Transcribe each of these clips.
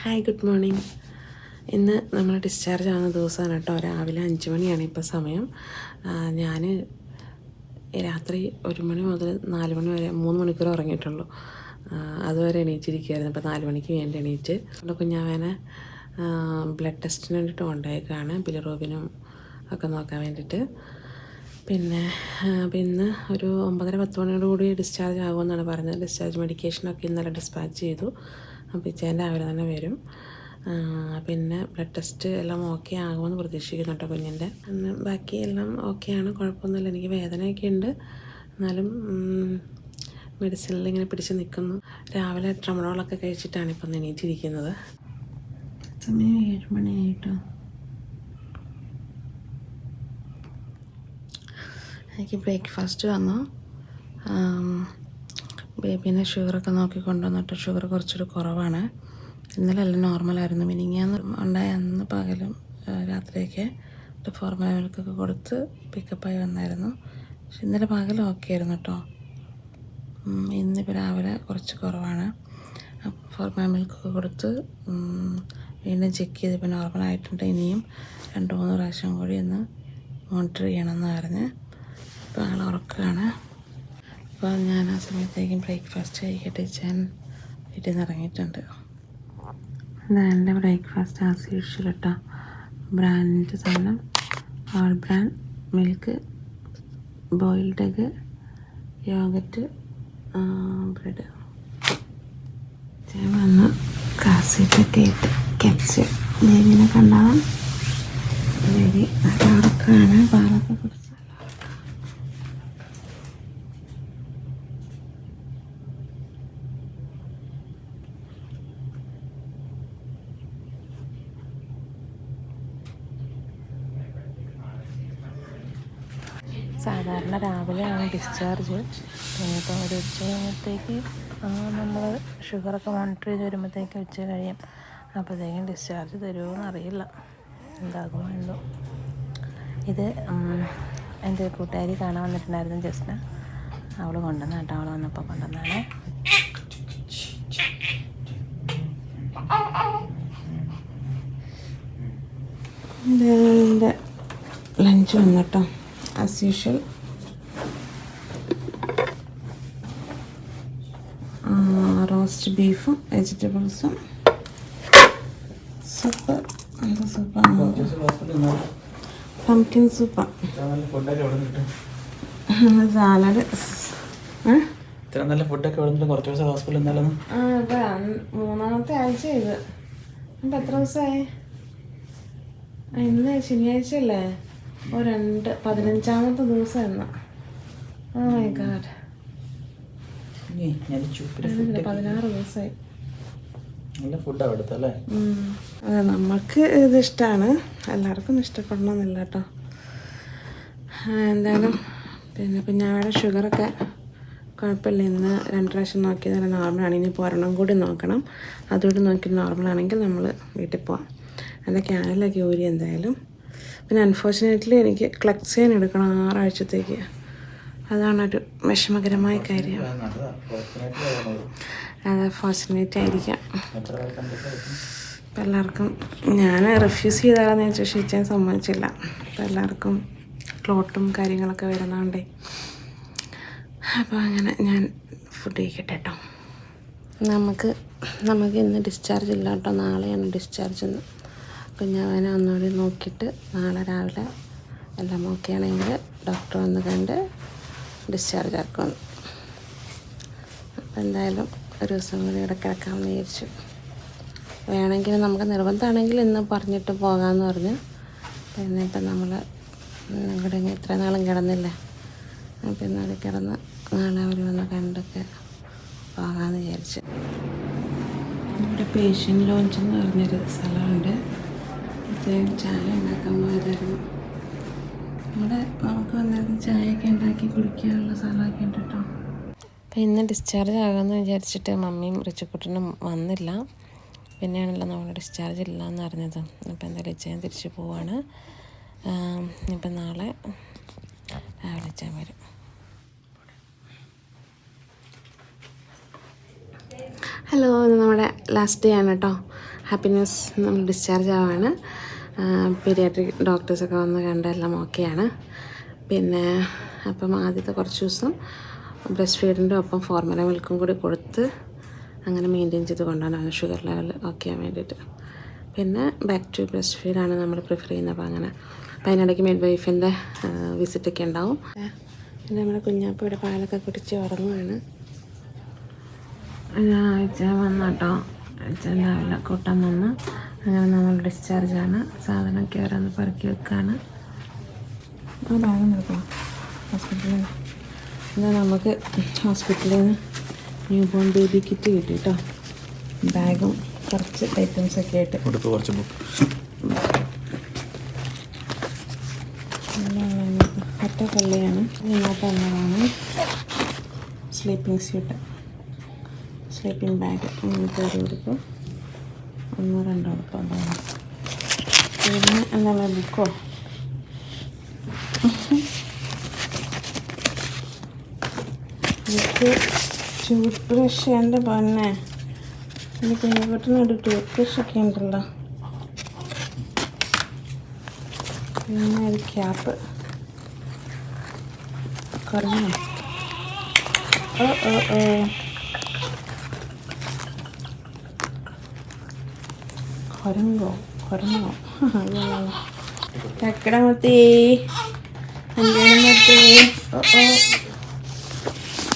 Hi good morning ഇന്ന് നമ്മൾ discharge ആവുന്ന ദിവസമാണ് കേട്ടോ. രാവിലെ അഞ്ച് മണിയാണ് ഇപ്പോൾ സമയം. ഞാൻ രാത്രി ഒരു മണി മുതൽ നാല് മണി വരെ മൂന്ന് മണിക്കൂർ ഉറങ്ങിയിട്ടുള്ളൂ. അതുവരെ എണീറ്റിരിക്കുകയായിരുന്നു അപ്പോൾ നാല് മണിക്ക് വേണ്ടി എണീറ്റ്. നമ്മുടെ കുഞ്ഞാവേനെ ബ്ലഡ് ടെസ്റ്റിന് വേണ്ടിയിട്ട് കൊണ്ടുപോയേക്കാണ്. ബിലിറോബിനും ഒക്കെ നോക്കാൻ വേണ്ടിയിട്ട്. പിന്നെ പിന്നെ ഒരു ഒമ്പതര പത്ത് മണിയോട് കൂടി ഡിസ്ചാർജ് ആകുമെന്നാണ് പറഞ്ഞത്. ഡിസ്ചാർജ് മെഡിക്കേഷനൊക്കെ ഇന്നലെ ഡിസ്പാച്ച് ചെയ്തു. അപ്പോൾ ഇച്ചേൻ രാവിലെ തന്നെ വരും. പിന്നെ ബ്ലഡ് ടെസ്റ്റ് എല്ലാം ഓക്കെ ആകുമെന്ന് പ്രതീക്ഷിക്കുന്നു കേട്ടോ കുഞ്ഞിന്റെ ബാക്കി എല്ലാം ഓക്കെയാണ് കുഴപ്പമൊന്നുമില്ല. എനിക്ക് വേദനയൊക്കെ ഉണ്ട്. എന്നാലും മെഡിസിനിൽ ഇങ്ങനെ പിടിച്ച് നിൽക്കുന്നു രാവിലെ ട്രമണോളൊക്കെ കഴിച്ചിട്ടാണ് ഇപ്പം എണീറ്റിരിക്കുന്നത്. സമയം ഏഴ് മണിയായിട്ടോ എനിക്ക് ബ്രേക്ക്ഫാസ്റ്റ് വന്നു ബേബീനെ ഷുഗറൊക്കെ നോക്കി കൊണ്ടുവന്നിട്ട് ഷുഗർ കുറച്ചൊരു കുറവാണ്. ഇന്നലെ എല്ലാം നോർമലായിരുന്നു. മിനിങ്ങാന്ന് ഉണ്ടായ അന്ന് പകലും രാത്രിയൊക്കെ ഫോർമുല മിൽക്കൊക്കെ കൊടുത്ത് പിക്കപ്പായി വന്നായിരുന്നു. പക്ഷെ ഇന്നലെ പകലും ഓക്കെ ആയിരുന്നു കേട്ടോ ഇന്നിപ്പോൾ രാവിലെ കുറച്ച് കുറവാണ്. ഫോർമുല മിൽക്കൊക്കെ കൊടുത്ത് വീണ്ടും ചെക്ക് ചെയ്തപ്പോൾ നോർമലായിട്ടുണ്ട് ഇനിയും രണ്ട് മൂന്ന് പ്രാവശ്യം കൂടി ഒന്ന് മോണിറ്റർ ചെയ്യണമെന്ന് പറഞ്ഞ് ഇപ്പോൾ ആൾ ഉറക്കുകയാണ് അപ്പോൾ ഞാൻ ആ സമയത്തേക്കും ബ്രേക്ക്ഫാസ്റ്റ് കഴിക്കട്ടെ ഞാൻ വീട്ടിൽ നിന്ന് ഇറങ്ങിയിട്ടുണ്ട്. എന്റെ ബ്രേക്ക്ഫാസ്റ്റ് ആസ് യൂഷ്വൽ കേട്ടോ ബ്രാൻഡിന്റെ സാധനം all brand milk boiled egg yogurt bread ഞാൻ വന്ന് കാസറ്റൊക്കെ ഇട്ട് കെപ്സ് ബേബിനെ കണ്ടാവാം ബേബി ഉറക്കമാണ്. പാലൊക്കെ കുടിച്ച് സാധാരണ രാവിലെയാണ് ഡിസ്ചാർജ് ഇപ്പോൾ ഒരു ഉച്ച കഴിയുമ്പോഴത്തേക്ക് നമ്മൾ ഷുഗറൊക്കെ മോണിറ്റർ ചെയ്ത് വരുമ്പോഴത്തേക്ക് ഉച്ച കഴിയും. അപ്പോഴത്തേക്കും ഡിസ്ചാർജ് തരുമോ അറിയില്ല. എന്താകുമോ എന്തോ. ഇത് എന്റെ കൂട്ടുകാരി കാണാൻ വന്നിട്ടുണ്ടായിരുന്നു ജസ്ന. അവൾ കൊണ്ടുവന്ന കേട്ടോ അവൾ വന്നപ്പോൾ കൊണ്ടുവന്നാണ്. ലഞ്ച് വന്നിട്ടോ ആസ് യൂഷ്വൽ റോസ്റ്റ് ബീഫും വെജിറ്റബിൾസും സൂപ്പ് എന്ത് സൂപ്പാണ് പംകിൻ സൂപ്പാണ് സാലഡ് ഇത്ര നല്ല ഫുഡൊക്കെ കുറച്ച് ദിവസം ഹോസ്പിറ്റലിൽ നിന്നാലും ആ മൂന്നാമത്തെ ആഴ്ച ഇത്. അപ്പം എത്ര ദിവസമായി? ഇന്ന് ശനിയാഴ്ച അല്ലേ ഓ രണ്ട്. പതിനഞ്ചാമത്തെ ദിവസം എന്നാ ഓ മൈ ഗാഡ് പതിനാറ് ദിവസമായി നല്ല ഫുഡാണ്. അതെ നമുക്ക് ഇത് ഇഷ്ടമാണ് എല്ലാവർക്കും ഇഷ്ടപ്പെടണമെന്നില്ല കേട്ടോ എന്തായാലും പിന്നെ കുഞ്ഞാവയുടെ ഷുഗറൊക്കെ കുഴപ്പമില്ല. ഇന്ന് രണ്ട് പ്രാവശ്യം നോക്കിയത് നല്ല നോർമലാണ് ഇനി പോരണം കൂടി നോക്കണം. അതുകൂടി നോക്കി നോർമലാണെങ്കിൽ നമ്മൾ വീട്ടിൽ പോവാം. എന്റെ ക്യാനലൊക്കെ ഊരി എന്തായാലും. പിന്നെ അൺഫോർച്ചുനേറ്റ്ലി എനിക്ക് ക്ലക്സേൻ എടുക്കണം ആറാഴ്ചത്തേക്ക്. അതാണൊരു വിഷമകരമായ കാര്യം. അത് ഫോർച്ചുനേറ്റ് ആയിരിക്കാം. ഇപ്പം എല്ലാവർക്കും ഞാൻ റിഫ്യൂസ് ചെയ്താലെന്ന് വെച്ചാൽ ചോദിച്ചാൽ സമ്മതിച്ചില്ല. അപ്പം എല്ലാവർക്കും ക്ലോട്ടും കാര്യങ്ങളൊക്കെ വരുന്നതുകൊണ്ടേ അപ്പോൾ അങ്ങനെ ഞാൻ ഫുഡ് കഴിക്കട്ടെ കേട്ടോ നമുക്ക് നമുക്ക് ഇന്ന് ഡിസ്ചാർജ് ഇല്ല കേട്ടോ നാളെയാണ് ഡിസ്ചാർജ് എന്ന് കുഞ്ഞാവനെ ഞാൻ അവനെ ഒന്നുകൂടി നോക്കിയിട്ട് നാളെ രാവിലെ എല്ലാം ഓക്കെ ആണെങ്കിൽ ഡോക്ടർ വന്ന് കണ്ട് ഡിസ്ചാർജ് ആക്കുമെന്ന് അപ്പോൾ എന്തായാലും ഒരു ദിവസം കൂടി ഇവിടെ കിടക്കാമെന്ന് വിചാരിച്ചു. വേണമെങ്കിൽ നമുക്ക് നിർബന്ധമാണെങ്കിൽ ഇന്ന് പറഞ്ഞിട്ട് പോകാമെന്ന് പറഞ്ഞു. എന്നിട്ട് നമ്മൾ ഇവിടെ ഇത്ര നാളും കിടന്നില്ലേ? അപ്പം ഇന്നത് കിടന്ന് നാളെ അവർ വന്ന് കണ്ടൊക്കെ പോകാമെന്ന് വിചാരിച്ചു. ഇവിടെ പേഷ്യൻ ലോഞ്ച് എന്ന് പറഞ്ഞൊരു സ്ഥലമുണ്ട്. പ്രത്യേകം ചായ ഉണ്ടാക്കാൻ പോയതായിരുന്നു. ഇവിടെ നമുക്ക് വന്നിരുന്ന് ചായയൊക്കെ ഉണ്ടാക്കി കുടിക്കാനുള്ള സ്ഥലമൊക്കെ ഉണ്ട് കേട്ടോ. അപ്പം ഇന്ന് ഡിസ്ചാർജ് ആകാമെന്ന് വിചാരിച്ചിട്ട് മമ്മിയും റിച്ചുക്കുട്ടനും വന്നില്ല. പിന്നെയാണല്ലോ നമ്മൾ ഡിസ്ചാർജ് ഇല്ല എന്ന് അറിഞ്ഞത്. അപ്പോൾ എന്തായാലും ഇച്ചയും തിരിച്ചു പോവാണ്. ഇപ്പം നാളെ രാവിലെ ഇച്ചാൻ വരും ഹലോ ഇത് നമ്മുടെ ലാസ്റ്റ് ഡേ ആണ് കേട്ടോ. ഹാപ്പിനെസ് നമ്മൾ ഡിസ്ചാർജ് ആവാണ്. പീരിയാട്രിക് ഡോക്ടേഴ്സൊക്കെ വന്ന് കണ്ടെല്ലാം ഓക്കെയാണ്. പിന്നെ അപ്പം ആദ്യത്തെ കുറച്ച് ദിവസം ബ്രസ്റ്റ് ഫീഡിന്റെ ഒപ്പം ഫോർമുല മിൽക്കും കൂടി കൊടുത്ത് അങ്ങനെ മെയിന്റെയിൻ ചെയ്ത് കൊണ്ടുപോകണം ഷുഗർ ലെവൽ ഓക്കെ ആവാൻ വേണ്ടിയിട്ട്. പിന്നെ ബാക്ക് ടു ബ്രസ്റ്റ് ഫീഡാണ് നമ്മൾ പ്രിഫർ ചെയ്യുന്നത്. അപ്പോൾ അങ്ങനെ അപ്പോൾ അതിനിടയ്ക്ക് മിഡ് വൈഫിന്റെ വിസിറ്റൊക്കെ ഉണ്ടാവും. പിന്നെ നമ്മുടെ കുഞ്ഞാപ്പ ഇവിടെ പാലൊക്കെ കുടിച്ച് ഉറങ്ങുകയാണ് ആഴ്ച വന്നു രാവിലെ കൂട്ടാൻ വന്ന് അങ്ങനെ നമ്മൾ ഡിസ്ചാർജാണ് സാധനം ഓരോന്ന് പെറുക്കി വെക്കാണ്. ആ ബാഗ് ഹോസ്പിറ്റലിൽ എന്നാൽ നമുക്ക് ഹോസ്പിറ്റലിൽ നിന്ന് ന്യൂ ബോൺ ബേബി കിറ്റ് കിട്ടി കേട്ടോ ബാഗും കുറച്ച് ഐറ്റംസ് ഒക്കെ ആയിട്ട്. ഉടുപ്പ് കുറച്ച് ബുക്ക് ഒറ്റ കള്ളിയാണ് ഇങ്ങോട്ട് വന്നതാണ് സ്ലീപ്പിംഗ് സ്യൂട്ട് സ്ലീപ്പിംഗ് ബാഗ് ഇങ്ങനത്തെ ഒരു ഉടുപ്പ് ഒന്നോ രണ്ടോ ഉടുപ്പ് ഉണ്ടാവും പിന്നെ എന്താ ബുക്കോ? ബുക്ക് ടൂത്ത് ബ്രഷ് എന്റെ പൊന്നെ. എനിക്ക് കുഞ്ഞുകുട്ടനൊരു ടൂത്ത് ബ്രഷ് ഒക്കെ ഉണ്ടല്ലോ. പിന്നെ ഒരു ക്യാപ്പ്. കുറഞ്ഞോ? ഓ ഓ ഓ. കുരങ്ങോ? കുരങ്ങോ? ചക്കടമത്തി അഞ്ചാമത്തെ ഓ ഓ.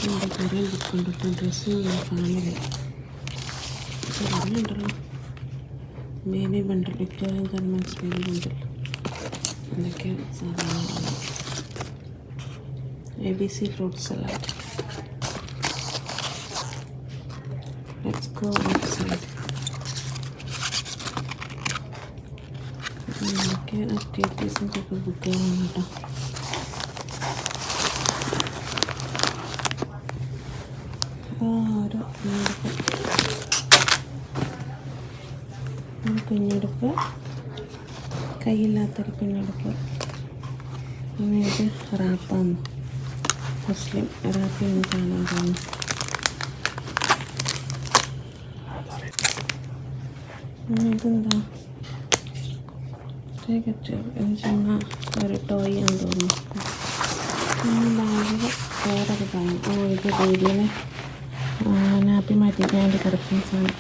എന്റെ കുറേ ബുക്കുണ്ട് ഡ്രസ്സ് ഫാമിലി പറഞ്ഞിട്ടുണ്ടല്ലോ baby bundle Victorian government baby bundle എന്തൊക്കെ സാധനങ്ങളാണ് A B C fruit salad. Let's go salad എന്തൊക്കെ ആക്ടിവിറ്റീസിന്റെ ഒക്കെ ബുക്കുകളാണ് കേട്ടോ ആ, ഓരോ കുഞ്ഞെടുപ്പ് ഒരു കുഞ്ഞെടുപ്പ് കയ്യില്ലാത്തൊരു കുഞ്ഞെടുപ്പ് പിന്നെ ഇത് റാപ്പാന്ന് മുസ്ലിം റാപ്പിൽ നിന്ന് കാണാൻ തോന്നുന്നു പിന്നെ ഇതെന്താ ഇത് ചുമ്മാ ഒരു ടോയ് എന്ന് തോന്നുന്നു. ബാഗ് വേറൊരു കാണും ഓ ഇത് ബേബിനെ നാപ്പി മാറ്റിക്കാൻ വേണ്ടി കിടക്കുന്ന സാധനം.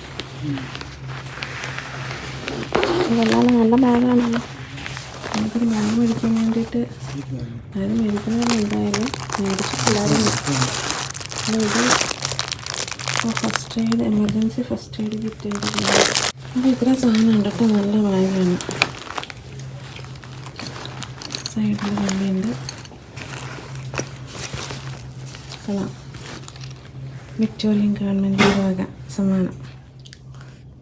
ഇതെല്ലാം നല്ല ബാഗാണല്ലോ. നമുക്കൊരു ബാഗ് മേടിക്കാൻ വേണ്ടിയിട്ട് അതായത് മേടിക്കുന്നത് എന്തായാലും മേടിച്ചിട്ടില്ലായിരുന്നു. ഇത് first aid emergency first aid കിട്ടിയത് അപ്പോൾ ഇത്ര സാധനം ഉണ്ട് കേട്ടോ നല്ല ബാഗാണ്. സൈഡിൽ വള്ളിയുണ്ട് കൊള്ളാം. വിക്ടോറിയൻ ഗവൺമെന്റ് വക സമ്മാനം.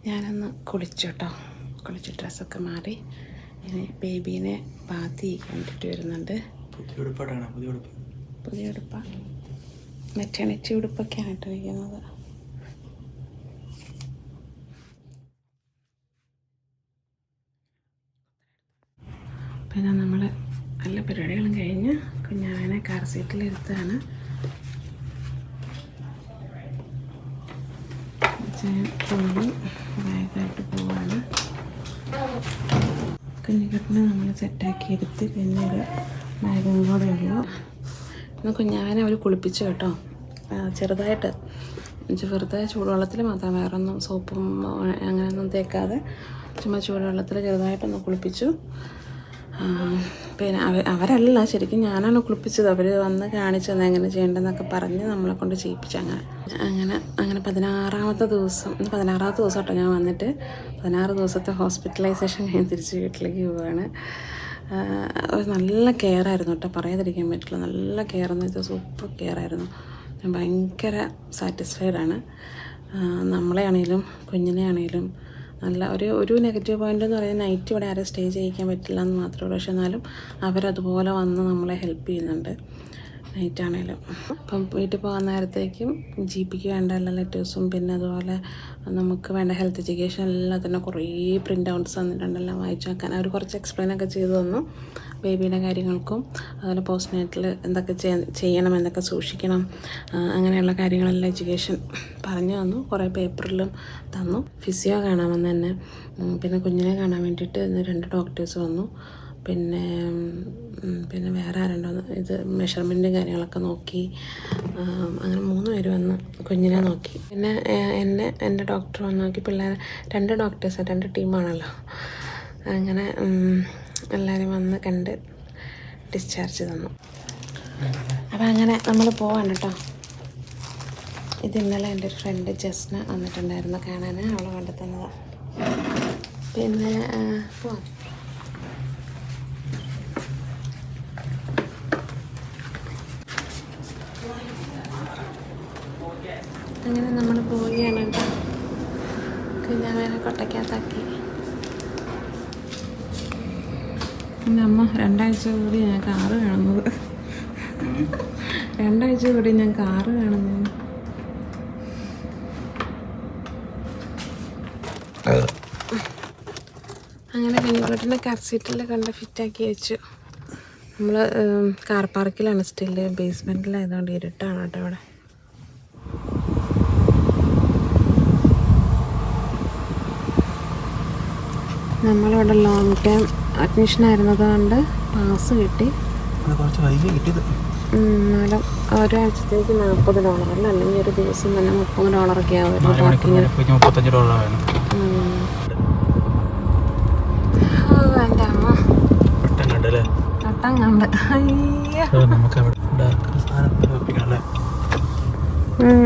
ഞാനൊന്ന് കുളിച്ചു കേട്ടോ കുളിച്ച് ഡ്രസ്സൊക്കെ മാറി. ഇനി ബേബീനെ ബാത്ത് കണ്ടിട്ട് വരുന്നുണ്ട്. പുതിയ ഉടുപ്പ. മെറ്റേണിറ്റി ഉടുപ്പൊക്കെയാണ് ഇട്ടിരിക്കുന്നത്. പിന്നെ നമ്മൾ എല്ലാ പരിപാടികളും കഴിഞ്ഞ് കുഞ്ഞാവനെ കാർ സീറ്റിലിരുത്താണ് പോയി ബാഗായിട്ട് പോവാണ്. കുഞ്ഞിക്കെട്ടിനെ നമ്മൾ സെറ്റാക്കി എടുത്ത് പിന്നെ ഒരു ബാഗും കൂടെ ഉള്ളു. ഇന്ന് കുഞ്ഞാവനെ അവർ കുളിപ്പിച്ചു കേട്ടോ. ചെറുതായിട്ട്. വെറുതെ ചൂടുവെള്ളത്തിൽ മാത്രം വേറെ ഒന്നും സോപ്പും അങ്ങനെയൊന്നും തേക്കാതെ ചുമ്മാ ചൂടുവെള്ളത്തിൽ ചെറുതായിട്ടൊന്ന് കുളിപ്പിച്ചു. പിന്നെ അവ അവരല്ല ശരിക്കും ഞാനാണ് കുളിപ്പിച്ചത്. അവർ വന്ന് കാണിച്ചു തന്നെ എങ്ങനെ ചെയ്യേണ്ടതെന്നൊക്കെ പറഞ്ഞ് നമ്മളെ കൊണ്ട് ചെയ്യിപ്പിച്ചു അങ്ങനെ. അങ്ങനെ അങ്ങനെ പതിനാറാമത്തെ ദിവസം പതിനാറാമത്തെ ദിവസം കേട്ടോ ഞാൻ വന്നിട്ട്. പതിനാറ് ദിവസത്തെ ഹോസ്പിറ്റലൈസേഷൻ കഴിഞ്ഞ് തിരിച്ച് വീട്ടിലേക്ക് പോവുകയാണ് നല്ല കെയർ ആയിരുന്നു കേട്ടോ. പറയാതിരിക്കാൻ പറ്റില്ല. നല്ല കെയർ എന്ന് വെച്ചാൽ സൂപ്പർ കെയർ ആയിരുന്നു. ഞാൻ ഭയങ്കര സാറ്റിസ്ഫൈഡ് ആണ്. നമ്മളെ ആണെങ്കിലും കുഞ്ഞിനെ ആണെങ്കിലും നല്ല ഒരു ഒരു നെഗറ്റീവ് പോയിന്റ് എന്ന് പറയുന്നത് നൈറ്റ് ഇവിടെ ആരും സ്റ്റേ ചെയ്യിക്കാൻ പറ്റില്ല എന്ന് മാത്രമേ ഉള്ളൂ. പക്ഷെ എന്നാലും അവരതുപോലെ വന്ന് നമ്മളെ ഹെൽപ്പ് ചെയ്യുന്നുണ്ട്. നൈറ്റ് ആണേലും. അപ്പം വീട്ടിൽ പോകാൻ നേരത്തേക്കും ജി പിക്ക് വേണ്ട എല്ലാ ലെറ്റേഴ്സും പിന്നെ അതുപോലെ നമുക്ക് വേണ്ട ഹെൽത്ത് എഡ്യൂക്കേഷൻ എല്ലാം തന്നെ കുറേ പ്രിന്റ് ഔട്ട്സ് തന്നിട്ടുണ്ടെല്ലാം വായിച്ചു നോക്കാൻ അവർ കുറച്ച് എക്സ്പ്ലെയിൻ ഒക്കെ ചെയ്തു തന്നു. ബേബിയുടെ കാര്യങ്ങൾക്കും അതുപോലെ പോസ്റ്റ് നൈറ്റിൽ എന്തൊക്കെ ചെയ്യ- ചെയ്യണം എന്തൊക്കെ സൂക്ഷിക്കണം. അങ്ങനെയുള്ള കാര്യങ്ങളെല്ലാം എഡ്യൂക്കേഷൻ പറഞ്ഞു തന്നു. കുറേ പേപ്പറിലും തന്നു. ഫിസിയോ കാണാമെന്ന് തന്നെ. പിന്നെ കുഞ്ഞിനെ കാണാൻ വേണ്ടിയിട്ട് രണ്ട് ഡോക്ടേഴ്സ് വന്നു. പിന്നെ പിന്നെ വേറെ ആരുണ്ടോ ഇത് മെഷർമെന്റും കാര്യങ്ങളൊക്കെ നോക്കി. അങ്ങനെ മൂന്ന് പേര് വന്ന് കുഞ്ഞിനെ നോക്കി. പിന്നെ എന്നെ എന്റെ ഡോക്ടർ വന്ന് നോക്കി. പിള്ളേരെ രണ്ട് ഡോക്ടേഴ്സ് രണ്ട് ടീമാണല്ലോ അങ്ങനെ എല്ലാവരും വന്ന് കണ്ട് ഡിസ്ചാർജ് തന്നു. അപ്പം അങ്ങനെ നമ്മൾ പോവാണ് കേട്ടോ. ഇത് ഇന്നലെ എന്റെ ഒരു ഫ്രണ്ട് ജസ്ന വന്നിട്ടുണ്ടായിരുന്നു കാണാൻ അവൾ കൊണ്ടു തന്നതാണ് പിന്നെ പോവാം. അങ്ങനെ നമ്മൾ പോവുകയാണ് കേട്ടോ. കുഞ്ഞാമേനെ കൊട്ടയ്ക്കകത്താക്കി. എന്റെ അമ്മ രണ്ടാഴ്ച കൂടി ഞാൻ കാറ് കാണുന്നത്. രണ്ടാഴ്ച കൂടി ഞാൻ കാറ് കാണുന്നത്. അങ്ങനെ കഞ്ഞിക്കോട്ടിന്റെ കാർ സീറ്റിൽ കണ്ട് ഫിറ്റാക്കി വെച്ചു. നമ്മൾ കാർ പാർക്കിലാണ് സ്റ്റിൽ ബേസ്മെന്റിലായതുകൊണ്ട് ഇരുട്ടാണ് കേട്ടോ ഇവിടെ നമ്മളിവിടെ ലോങ് ടൈം അഡ്മിഷൻ ആയിരുന്നത് കൊണ്ട് പാസ് കിട്ടി എന്നാലും ഒരാഴ്ചത്തേക്ക് നാൽപ്പത് ഡോളർ അല്ല അല്ലെങ്കിൽ ഒരു ദിവസം തന്നെ മുപ്പത് ഡോളറൊക്കെ ആവുമായിരുന്നു മുപ്പത്തഞ്ച് ഡോളർ ഒക്കെ എന്റെ അമ്മ.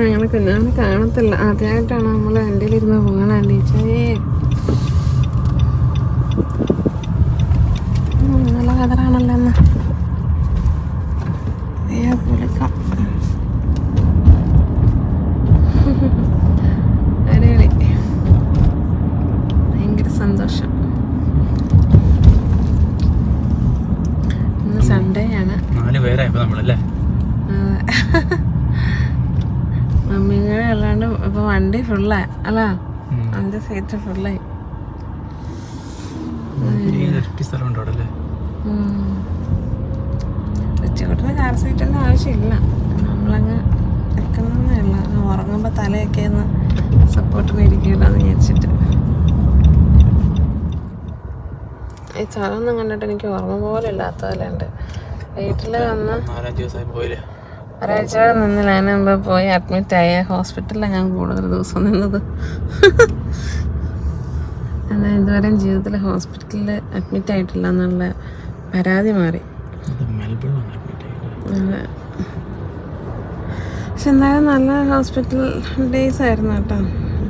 ഞങ്ങൾ കുഞ്ഞാനെ കാണത്തില്ല. ആദ്യമായിട്ടാണ് നമ്മൾ എന്റെ ഇരുന്ന് പോകണേ ടീച്ചറേ നല്ല കതറാണല്ലോ എന്ന് പുളിക്കാം അടിപൊളി. ഭയങ്കര സന്തോഷം. ഇന്ന് സൺഡേ ആണ് നാല് പേരായപ്പോ നമ്മളല്ലേ? മമ്മിങ്ങളെ അല്ലാണ്ട് ഇപ്പൊ വണ്ടി ഫുള്ളായി അല്ല? അഞ്ച് സീറ്റ് ഫുള്ളായി ഉച്ചക്കൂട്ടിന് കാർ സീറ്റിന്റെ ആവശ്യമില്ല. നമ്മളങ്ങ് വെക്കുന്നതേ ഉള്ളൂ. ഉറങ്ങുമ്പോൾ തലയൊക്കെ ഒന്ന് സപ്പോർട്ടിന് ഇരിക്കുമല്ലോ എന്ന് വിചാരിച്ചിട്ട്. ഈ സ്ഥലമൊന്നും കണ്ടിട്ട് എനിക്ക് ഓർമ്മ പോലെ ഇല്ലാത്ത പോലെ ഉണ്ട് വീട്ടിൽ വന്ന് ഒരാഴ്ച നിന്നില്ല അതിന് മുമ്പ് പോയി അഡ്മിറ്റ് ആയ. ഹോസ്പിറ്റലിലാണ് ഞാൻ കൂടുതൽ ദിവസം നിന്നത്. എന്നാൽ ഇതുവരെയും ജീവിതത്തിൽ ഹോസ്പിറ്റലിൽ അഡ്മിറ്റ് ആയിട്ടില്ല എന്നുള്ള പരാതി മാറി. അത് പക്ഷെ എന്തായാലും നല്ല ഹോസ്പിറ്റൽ ഡേയ്സ് ആയിരുന്നു കേട്ടോ.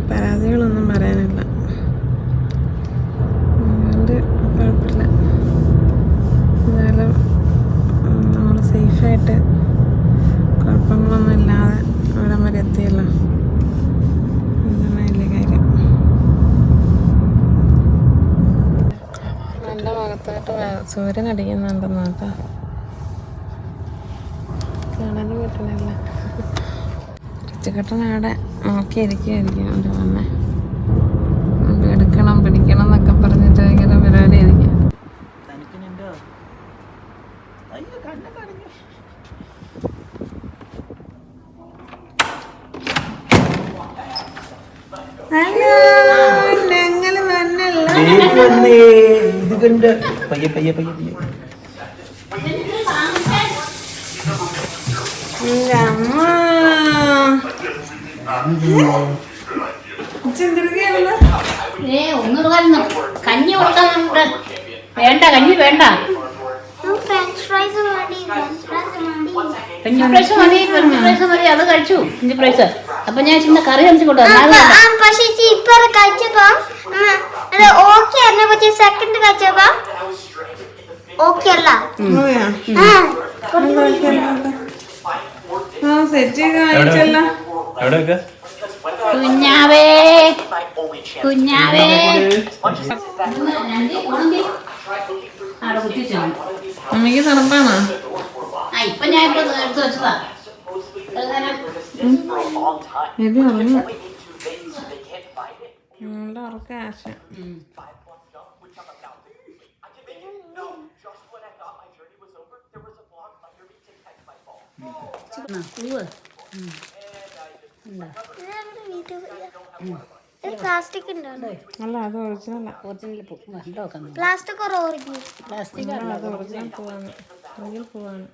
പരാതികളൊന്നും പറയാനില്ല. അതുകൊണ്ട് കുഴപ്പമില്ല. എന്തായാലും നമ്മൾ സേഫായിട്ട് കുഴപ്പങ്ങളൊന്നും ഇല്ലാതെ അവിടെ വരെ എത്തിയല്ലോ. സൂര്യൻ അടിക്കുന്നുണ്ടെന്ന് കാണാനും പറ്റണില്ല ഉച്ചക്കട്ടൻ അവിടെ നോക്കിയിരിക്കുകയായിരിക്കും എന്റെ വന്നെ. എടുക്കണം പിടിക്കണം എന്നൊക്കെ പറഞ്ഞിട്ട് ഭയങ്കര പരിപാടി ആയിരിക്കും ഹലോ ഞങ്ങൾ വന്നല്ലോ? ഇത് കണ്ട് പയ്യെ പയ്യെ പയ്യെ പയ്യെ. ഏ ഒന്നും കഞ്ഞി കഞ്ഞി കൊടുക്കാൻ നമുക്ക് വേണ്ട കഞ്ഞി വേണ്ട. ഫ്രഞ്ച് ഫ്രൈസ് മതി ഫ്രഞ്ച് ഫ്രൈസ് മതി അത് കഴിച്ചു കഞ്ഞി ഫ്രൈസ് അപ്പൊ ഞാൻ ചിന്ന കറി കഴിച്ചു കൊണ്ടു അത്. അപ്പൊ, വേണ്ട. ആ, പക്ഷെ ഇപ്പൊ കഴിച്ചപ്പോ അത് ഓക്കെ ആയിരുന്നു പക്ഷെ സെക്കൻഡ് കഴിച്ചപ്പോ ഓക്കെ അല്ല. സെറ്റ് ചെയ്ത് വാങ്ങിച്ചല്ലോ എവിടെ വെക്ക കുഞ്ഞാവേ. കുഞ്ഞാവേ. അമ്മയ്ക്ക് തണുപ്പാണോ? ഇപ്പൊ ഞാൻ ഇപ്പൊ എടുത്ത് വെച്ചതാ. ഇത് ഉറങ്ങി. നല്ല ഉറക്ക ആശ പൂവ് പ്ലാസ്റ്റിക് അല്ല അത് ഒറിജിനൽ പൂ. കണ്ടോ പ്ലാസ്റ്റിക് പ്ലാസ്റ്റിക് അത് ഒറിജിനൽ പൂവാണ്. പൂവാണ്.